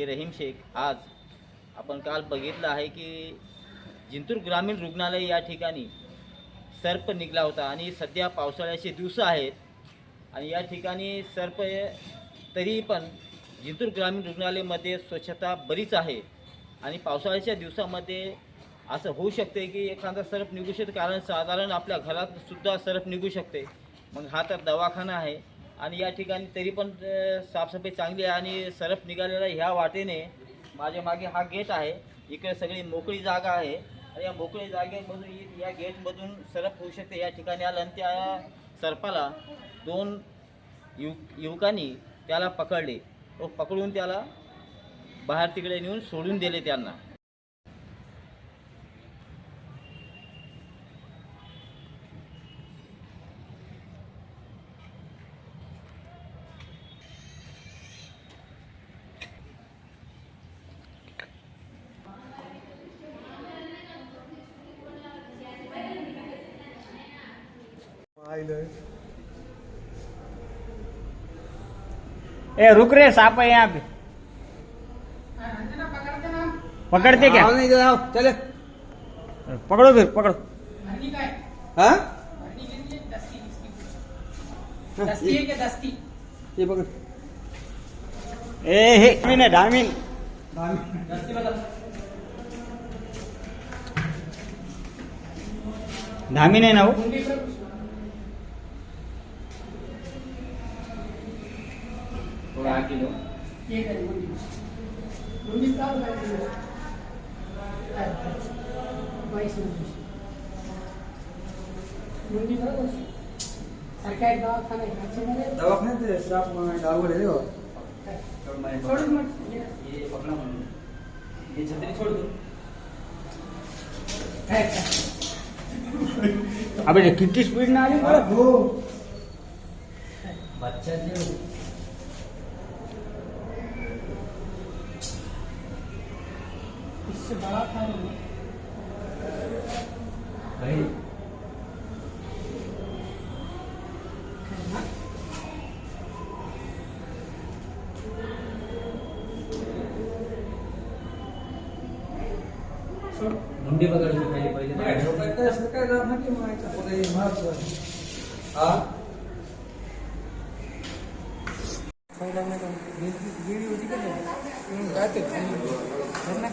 मी रहीम शेख आज आपण काल बघितलं आहे की जिंतूर ग्रामीण रुग्णालय या ठिकाणी सर्प निघला होता आणि सध्या पावसाळ्याचे दिवस आहेत. आणि या ठिकाणी सर्प तरी पण जिंतूर ग्रामीण रुग्णालयामध्ये स्वच्छता बरीच आहे. आणि पावसाळ्याच्या दिवसामध्ये असं होऊ शकते की एखादा सर्प निघू शकते कारण साधारण आपल्या घरातसुद्धा सर्प निघू शकते. मग हा तर दवाखाना आहे. आणि या ठिकाणी तरी पण साफसफाई चांगली आहे आणि सरप निघालेला ह्या वाटेने माझ्या मागे हा गेट आहे. इकडे सगळी मोकळी जागा आहे. आणि या मोकळी जागेमधून या गेटमधून सरप होऊ शकते. या ठिकाणी आलं आणि त्या सर्पाला दोन युव युवकांनी त्याला पकडले. व पकडून त्याला बाहेर तिकडे नेऊन सोडून दिले त्यांना. ए रुक रे सांप है यहाँ पे पकड़ते क्या नहीं जाओ चले पकड़ो फिर पकड़ो हाँ दस्ती है क्या दस्ती ये पकड़ ए हे डामिन है डामिन दस्ती है ना वो मुंडी पर थोड़ा आगे लो। ये सरकारी दवाखाना हो. ये। पकड़ा म्हणून ये छतरी छोड़ दो। अबे कितनी स्पीड ना आ रही है? बच्चा जो इससे बड़ा था नहीं। भाई मुंडी पकड़ ली पहले पहले सरकार सरकार दवाखान्यात म्हणायचं पुढे महाराष्ट्र हा पहिला नाही गेली होती का ते? काय ते घरनं